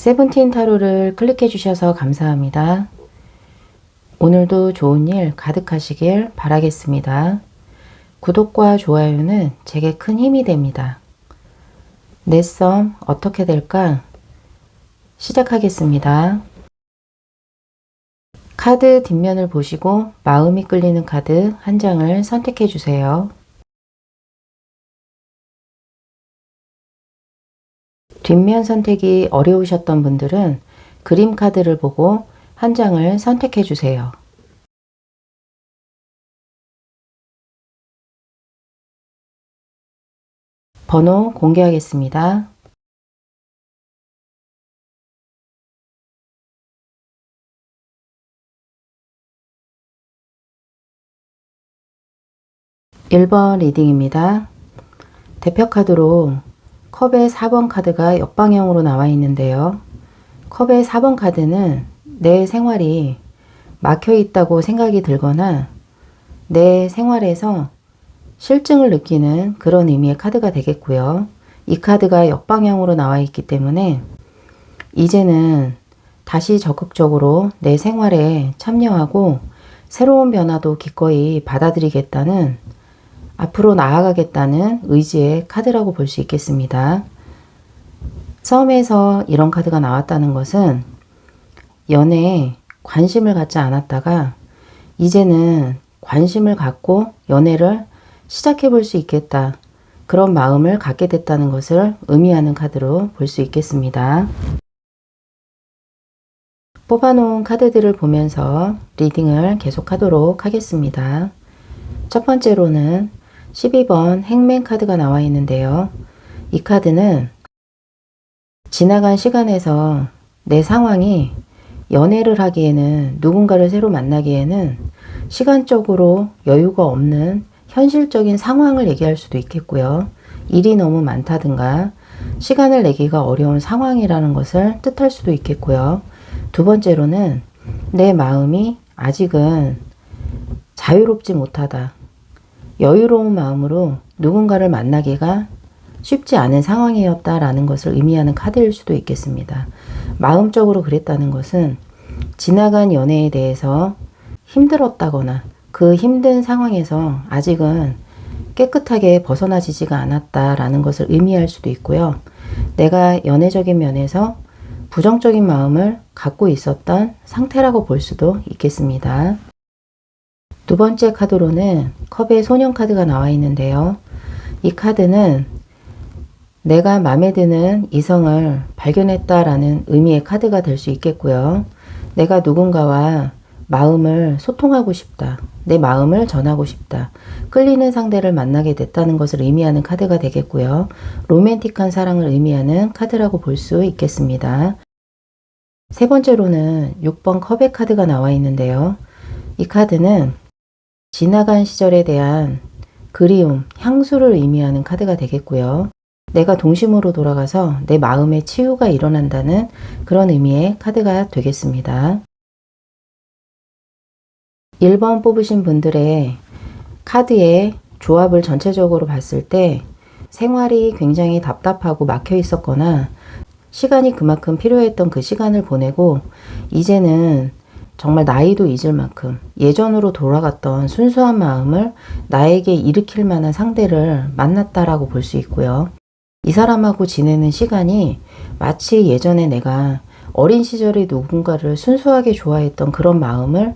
세븐틴 타로를 클릭해 주셔서 감사합니다. 오늘도 좋은 일 가득하시길 바라겠습니다. 구독과 좋아요는 제게 큰 힘이 됩니다. 내 썸 어떻게 될까? 시작하겠습니다. 카드 뒷면을 보시고 마음이 끌리는 카드 한 장을 선택해 주세요. 뒷면 선택이 어려우셨던 분들은 그림 카드를 보고 한 장을 선택해 주세요. 번호 공개하겠습니다. 1번 리딩입니다. 대표 카드로 컵의 4번 카드가 역방향으로 나와 있는데요. 컵의 4번 카드는 내 생활이 막혀 있다고 생각이 들거나 내 생활에서 실증을 느끼는 그런 의미의 카드가 되겠고요. 이 카드가 역방향으로 나와 있기 때문에 이제는 다시 적극적으로 내 생활에 참여하고 새로운 변화도 기꺼이 받아들이겠다는 앞으로 나아가겠다는 의지의 카드라고 볼 수 있겠습니다. 처음에서 이런 카드가 나왔다는 것은 연애에 관심을 갖지 않았다가 이제는 관심을 갖고 연애를 시작해 볼 수 있겠다. 그런 마음을 갖게 됐다는 것을 의미하는 카드로 볼 수 있겠습니다. 뽑아놓은 카드들을 보면서 리딩을 계속하도록 하겠습니다. 첫 번째로는 12번 행맨 카드가 나와 있는데요. 이 카드는 지나간 시간에서 내 상황이 연애를 하기에는 누군가를 새로 만나기에는 시간적으로 여유가 없는 현실적인 상황을 얘기할 수도 있겠고요. 일이 너무 많다든가 시간을 내기가 어려운 상황이라는 것을 뜻할 수도 있겠고요. 두 번째로는 내 마음이 아직은 자유롭지 못하다. 여유로운 마음으로 누군가를 만나기가 쉽지 않은 상황이었다라는 것을 의미하는 카드일 수도 있겠습니다. 마음적으로 그랬다는 것은 지나간 연애에 대해서 힘들었다거나 그 힘든 상황에서 아직은 깨끗하게 벗어나지지가 않았다라는 것을 의미할 수도 있고요. 내가 연애적인 면에서 부정적인 마음을 갖고 있었던 상태라고 볼 수도 있겠습니다. 두 번째 카드로는 컵의 소년 카드가 나와 있는데요. 이 카드는 내가 마음에 드는 이성을 발견했다라는 의미의 카드가 될 수 있겠고요. 내가 누군가와 마음을 소통하고 싶다. 내 마음을 전하고 싶다. 끌리는 상대를 만나게 됐다는 것을 의미하는 카드가 되겠고요. 로맨틱한 사랑을 의미하는 카드라고 볼 수 있겠습니다. 세 번째로는 6번 컵의 카드가 나와 있는데요. 이 카드는 지나간 시절에 대한 그리움, 향수를 의미하는 카드가 되겠고요. 내가 동심으로 돌아가서 내 마음의 치유가 일어난다는 그런 의미의 카드가 되겠습니다. 1번 뽑으신 분들의 카드의 조합을 전체적으로 봤을 때 생활이 굉장히 답답하고 막혀 있었거나 시간이 그만큼 필요했던 그 시간을 보내고 이제는 정말 나이도 잊을 만큼 예전으로 돌아갔던 순수한 마음을 나에게 일으킬 만한 상대를 만났다라고 볼 수 있고요. 이 사람하고 지내는 시간이 마치 예전에 내가 어린 시절에 누군가를 순수하게 좋아했던 그런 마음을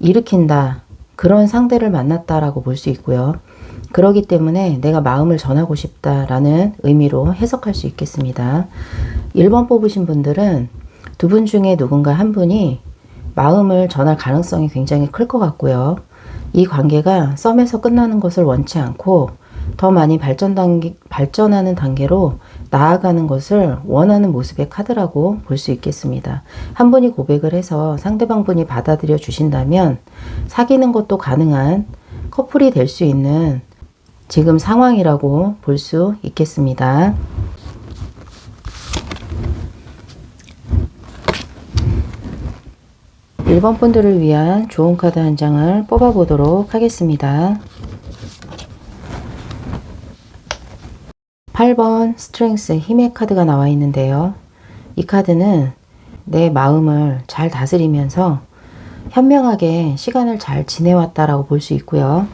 일으킨다. 그런 상대를 만났다라고 볼 수 있고요. 그러기 때문에 내가 마음을 전하고 싶다라는 의미로 해석할 수 있겠습니다. 1번 뽑으신 분들은 두 분 중에 누군가 한 분이 마음을 전할 가능성이 굉장히 클 것 같고요. 이 관계가 썸에서 끝나는 것을 원치 않고 더 많이 발전 단계, 발전하는 단계로 나아가는 것을 원하는 모습의 카드라고 볼 수 있겠습니다. 한 분이 고백을 해서 상대방 분이 받아들여 주신다면 사귀는 것도 가능한 커플이 될 수 있는 지금 상황이라고 볼 수 있겠습니다. 1번 분들을 위한 좋은 카드 한 장을 뽑아 보도록 하겠습니다. 8번 스트렝스 힘의 카드가 나와 있는데요. 이 카드는 내 마음을 잘 다스리면서 현명하게 시간을 잘 지내왔다라고 볼 수 있고요.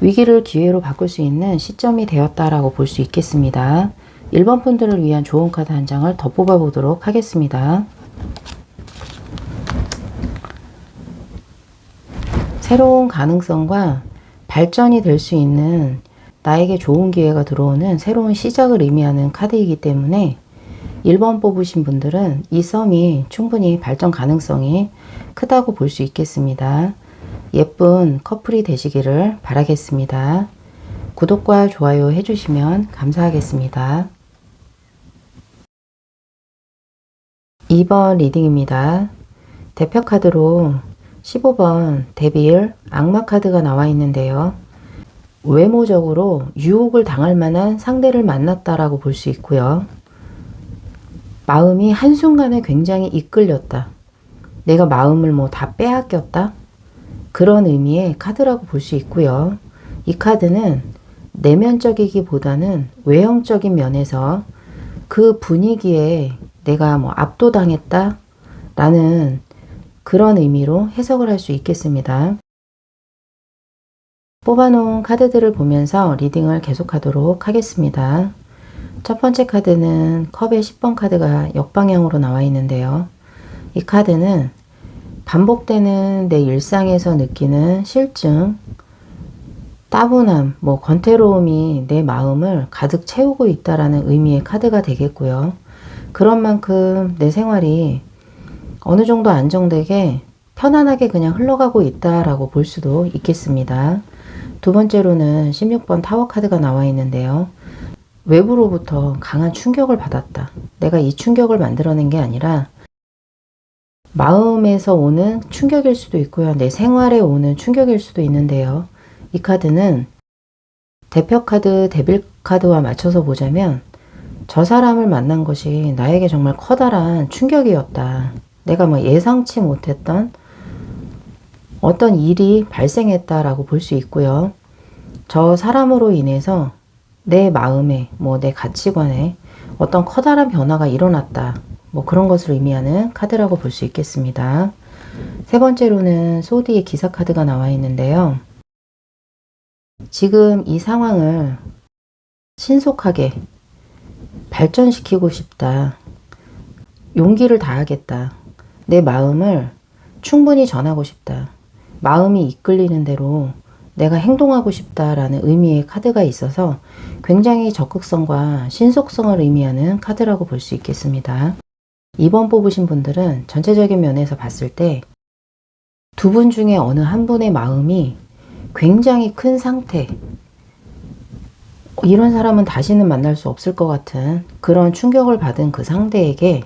위기를 기회로 바꿀 수 있는 시점이 되었다라고 볼 수 있겠습니다. 1번 분들을 위한 좋은 카드 한 장을 더 뽑아 보도록 하겠습니다. 새로운 가능성과 발전이 될 수 있는 나에게 좋은 기회가 들어오는 새로운 시작을 의미하는 카드이기 때문에 1번 뽑으신 분들은 이 썸이 충분히 발전 가능성이 크다고 볼 수 있겠습니다. 예쁜 커플이 되시기를 바라겠습니다. 구독과 좋아요 해주시면 감사하겠습니다. 2번 리딩입니다. 대표 카드로 15번 데빌 악마 카드가 나와 있는데요. 외모적으로 유혹을 당할 만한 상대를 만났다라고 볼 수 있고요. 마음이 한순간에 굉장히 이끌렸다. 내가 마음을 뭐 다 빼앗겼다. 그런 의미의 카드라고 볼 수 있고요. 이 카드는 내면적이기보다는 외형적인 면에서 그 분위기에 내가 뭐 압도당했다. 라는 그런 의미로 해석을 할 수 있겠습니다. 뽑아놓은 카드들을 보면서 리딩을 계속하도록 하겠습니다. 첫 번째 카드는 컵의 10번 카드가 역방향으로 나와 있는데요. 이 카드는 반복되는 내 일상에서 느끼는 실증, 따분함, 뭐 권태로움이 내 마음을 가득 채우고 있다라는 의미의 카드가 되겠고요. 그런 만큼 내 생활이 어느 정도 안정되게 편안하게 그냥 흘러가고 있다라고 볼 수도 있겠습니다. 두 번째로는 16번 타워 카드가 나와 있는데요. 외부로부터 강한 충격을 받았다. 내가 이 충격을 만들어낸 게 아니라 마음에서 오는 충격일 수도 있고요. 내 생활에 오는 충격일 수도 있는데요. 이 카드는 대표 카드, 데빌 카드와 맞춰서 보자면 저 사람을 만난 것이 나에게 정말 커다란 충격이었다. 내가 뭐 예상치 못했던 어떤 일이 발생했다라고 볼 수 있고요. 저 사람으로 인해서 내 마음에, 뭐 내 가치관에 어떤 커다란 변화가 일어났다. 뭐 그런 것을 의미하는 카드라고 볼 수 있겠습니다. 세 번째로는 소디의 기사 카드가 나와 있는데요. 지금 이 상황을 신속하게 발전시키고 싶다. 용기를 다하겠다. 내 마음을 충분히 전하고 싶다. 마음이 이끌리는 대로 내가 행동하고 싶다라는 의미의 카드가 있어서 굉장히 적극성과 신속성을 의미하는 카드라고 볼 수 있겠습니다. 2번 뽑으신 분들은 전체적인 면에서 봤을 때 두 분 중에 어느 한 분의 마음이 굉장히 큰 상태, 이런 사람은 다시는 만날 수 없을 것 같은 그런 충격을 받은 그 상대에게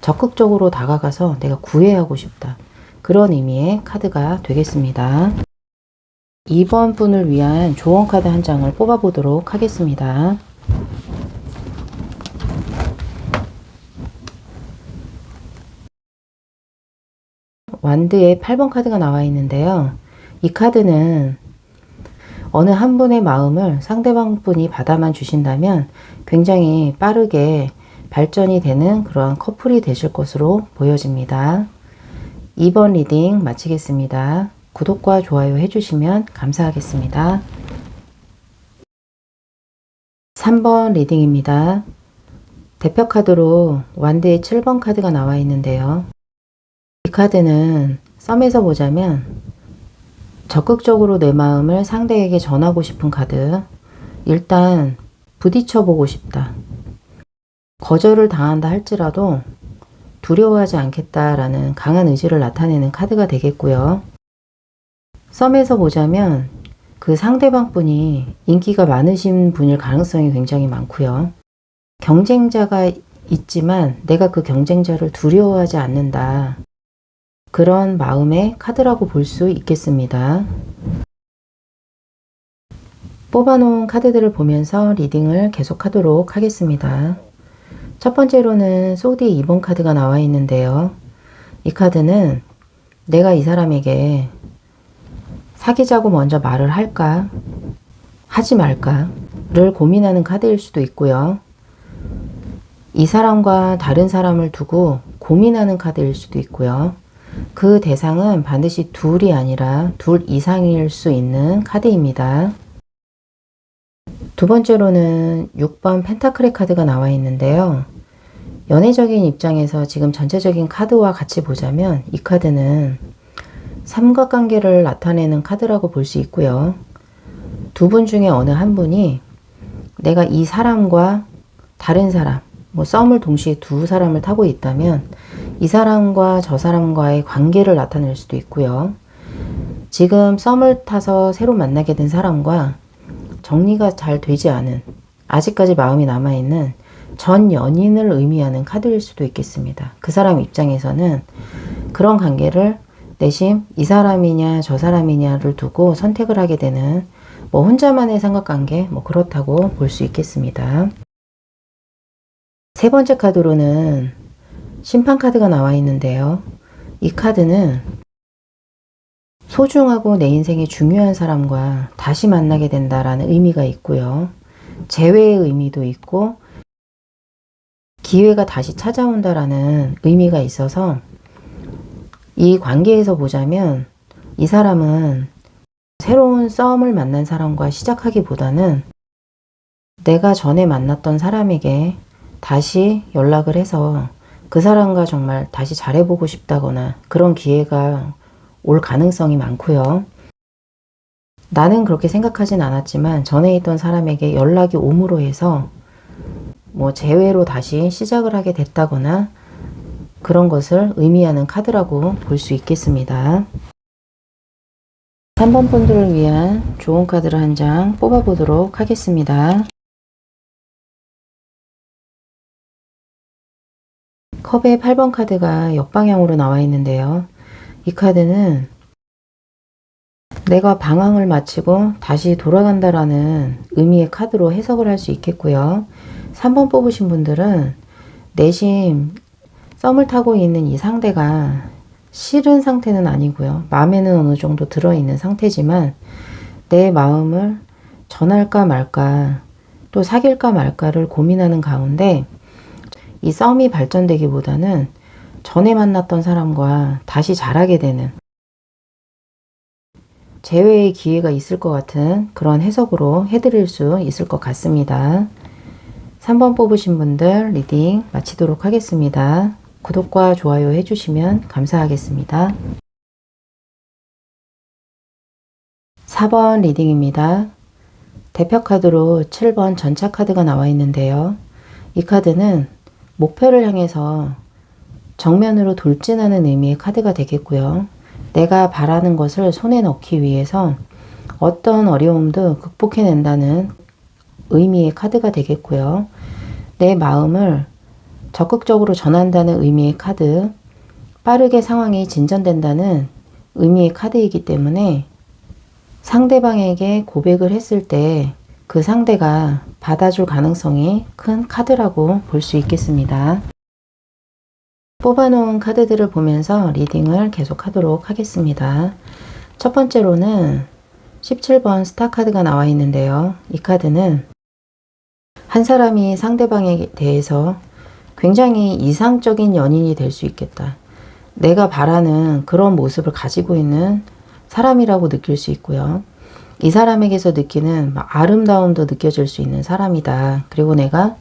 적극적으로 다가가서 내가 구애하고 싶다. 그런 의미의 카드가 되겠습니다. 2번 분을 위한 조언 카드 한 장을 뽑아보도록 하겠습니다. 완드의 8번 카드가 나와 있는데요. 이 카드는 어느 한 분의 마음을 상대방 분이 받아만 주신다면 굉장히 빠르게 발전이 되는 그러한 커플이 되실 것으로 보여집니다. 2번 리딩 마치겠습니다. 구독과 좋아요 해주시면 감사하겠습니다. 3번 리딩입니다. 대표 카드로 완드의 7번 카드가 나와 있는데요. 이 카드는 썸에서 보자면 적극적으로 내 마음을 상대에게 전하고 싶은 카드. 일단 부딪혀 보고 싶다. 거절을 당한다 할지라도 두려워하지 않겠다라는 강한 의지를 나타내는 카드가 되겠고요. 썸에서 보자면 그 상대방 분이 인기가 많으신 분일 가능성이 굉장히 많고요. 경쟁자가 있지만 내가 그 경쟁자를 두려워하지 않는다. 그런 마음의 카드라고 볼 수 있겠습니다. 뽑아놓은 카드들을 보면서 리딩을 계속하도록 하겠습니다. 첫 번째로는 소디 2번 카드가 나와 있는데요. 이 카드는 내가 이 사람에게 사귀자고 먼저 말을 할까? 하지 말까?를 고민하는 카드일 수도 있고요. 이 사람과 다른 사람을 두고 고민하는 카드일 수도 있고요. 그 대상은 반드시 둘이 아니라 둘 이상일 수 있는 카드입니다. 두 번째로는 6번 펜타클의 카드가 나와 있는데요. 연애적인 입장에서 지금 전체적인 카드와 같이 보자면 이 카드는 삼각관계를 나타내는 카드라고 볼 수 있고요. 두 분 중에 어느 한 분이 내가 이 사람과 다른 사람, 뭐 썸을 동시에 두 사람을 타고 있다면 이 사람과 저 사람과의 관계를 나타낼 수도 있고요. 지금 썸을 타서 새로 만나게 된 사람과 정리가 잘 되지 않은 아직까지 마음이 남아있는 전 연인을 의미하는 카드일 수도 있겠습니다. 그 사람 입장에서는 그런 관계를 내심 이 사람이냐 저 사람이냐를 두고 선택을 하게 되는 뭐 혼자만의 삼각관계 뭐 그렇다고 볼 수 있겠습니다. 세 번째 카드로는 심판 카드가 나와 있는데요. 이 카드는 소중하고 내 인생에 중요한 사람과 다시 만나게 된다라는 의미가 있고요. 재회의 의미도 있고 기회가 다시 찾아온다라는 의미가 있어서 이 관계에서 보자면 이 사람은 새로운 썸을 만난 사람과 시작하기보다는 내가 전에 만났던 사람에게 다시 연락을 해서 그 사람과 정말 다시 잘해보고 싶다거나 그런 기회가 올 가능성이 많고요. 나는 그렇게 생각하진 않았지만 전에 있던 사람에게 연락이 옴으로 해서 뭐 재회로 다시 시작을 하게 됐다거나 그런 것을 의미하는 카드라고 볼 수 있겠습니다. 3번 분들을 위한 좋은 카드를 한 장 뽑아보도록 하겠습니다. 컵의 8번 카드가 역방향으로 나와 있는데요. 이 카드는 내가 방황을 마치고 다시 돌아간다라는 의미의 카드로 해석을 할 수 있겠고요. 3번 뽑으신 분들은 내심 썸을 타고 있는 이 상대가 싫은 상태는 아니고요. 마음에는 어느 정도 들어있는 상태지만 내 마음을 전할까 말까 또 사귈까 말까를 고민하는 가운데 이 썸이 발전되기보다는 전에 만났던 사람과 다시 잘하게 되는 재회의 기회가 있을 것 같은 그런 해석으로 해드릴 수 있을 것 같습니다. 3번 뽑으신 분들 리딩 마치도록 하겠습니다. 구독과 좋아요 해주시면 감사하겠습니다. 4번 리딩입니다. 대표 카드로 7번 전차 카드가 나와 있는데요. 이 카드는 목표를 향해서 정면으로 돌진하는 의미의 카드가 되겠고요. 내가 바라는 것을 손에 넣기 위해서 어떤 어려움도 극복해낸다는 의미의 카드가 되겠고요. 내 마음을 적극적으로 전한다는 의미의 카드, 빠르게 상황이 진전된다는 의미의 카드이기 때문에 상대방에게 고백을 했을 때 그 상대가 받아줄 가능성이 큰 카드라고 볼 수 있겠습니다. 뽑아놓은 카드들을 보면서 리딩을 계속하도록 하겠습니다. 첫 번째로는 17번 스타 카드가 나와 있는데요. 이 카드는 한 사람이 상대방에 대해서 굉장히 이상적인 연인이 될 수 있겠다. 내가 바라는 그런 모습을 가지고 있는 사람이라고 느낄 수 있고요. 이 사람에게서 느끼는 아름다움도 느껴질 수 있는 사람이다. 그리고 내가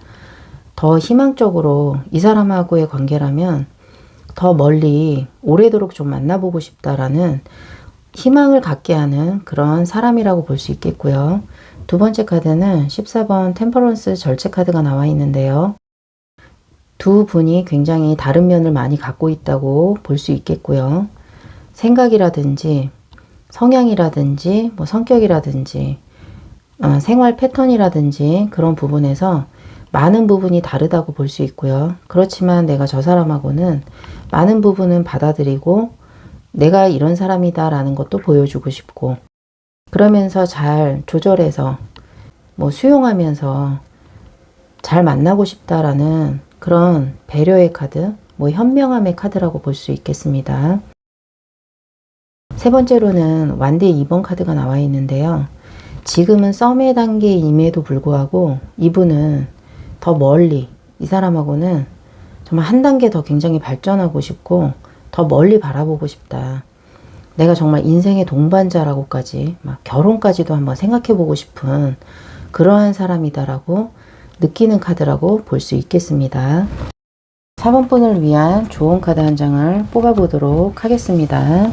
더 희망적으로 이 사람하고의 관계라면 더 멀리 오래도록 좀 만나보고 싶다라는 희망을 갖게 하는 그런 사람이라고 볼 수 있겠고요. 두 번째 카드는 14번 템퍼런스 절제 카드가 나와 있는데요. 두 분이 굉장히 다른 면을 많이 갖고 있다고 볼 수 있겠고요. 생각이라든지 성향이라든지 뭐 성격이라든지 어, 생활 패턴이라든지 그런 부분에서 많은 부분이 다르다고 볼 수 있고요. 그렇지만 내가 저 사람하고는 많은 부분은 받아들이고 내가 이런 사람이다 라는 것도 보여주고 싶고 그러면서 잘 조절해서 뭐 수용하면서 잘 만나고 싶다라는 그런 배려의 카드, 뭐 현명함의 카드라고 볼 수 있겠습니다. 세 번째로는 완대 2번 카드가 나와 있는데요. 지금은 썸의 단계임에도 불구하고 이분은 더 멀리 이 사람하고는 정말 한 단계 더 굉장히 발전하고 싶고 더 멀리 바라보고 싶다. 내가 정말 인생의 동반자라고까지 막 결혼까지도 한번 생각해 보고 싶은 그러한 사람이다라고 느끼는 카드라고 볼 수 있겠습니다. 4번 분을 위한 좋은 카드 한 장을 뽑아 보도록 하겠습니다.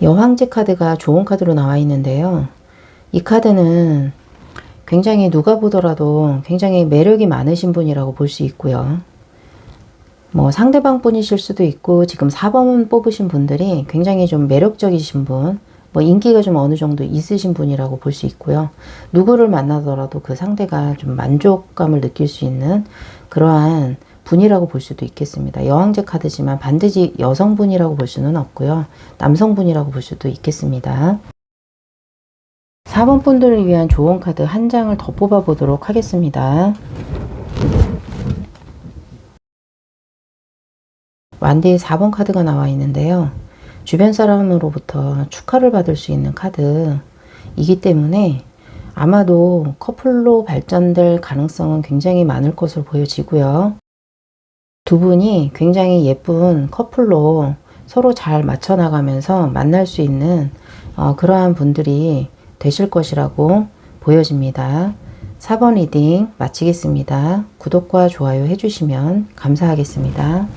여황제 카드가 좋은 카드로 나와 있는데요. 이 카드는 굉장히 누가 보더라도 굉장히 매력이 많으신 분이라고 볼 수 있고요. 뭐 상대방 분이실 수도 있고 지금 4번 뽑으신 분들이 굉장히 좀 매력적이신 분, 뭐 인기가 좀 어느 정도 있으신 분이라고 볼 수 있고요. 누구를 만나더라도 그 상대가 좀 만족감을 느낄 수 있는 그러한 분이라고 볼 수도 있겠습니다. 여왕제 카드지만 반드시 여성분이라고 볼 수는 없고요. 남성분이라고 볼 수도 있겠습니다. 4번 분들을 위한 좋은 카드 한 장을 더 뽑아 보도록 하겠습니다. 완디의 4번 카드가 나와 있는데요. 주변 사람으로부터 축하를 받을 수 있는 카드이기 때문에 아마도 커플로 발전될 가능성은 굉장히 많을 것으로 보여지고요. 두 분이 굉장히 예쁜 커플로 서로 잘 맞춰나가면서 만날 수 있는 어, 그러한 분들이 되실 것이라고 보여집니다. 4번 리딩 마치겠습니다. 구독과 좋아요 해주시면 감사하겠습니다.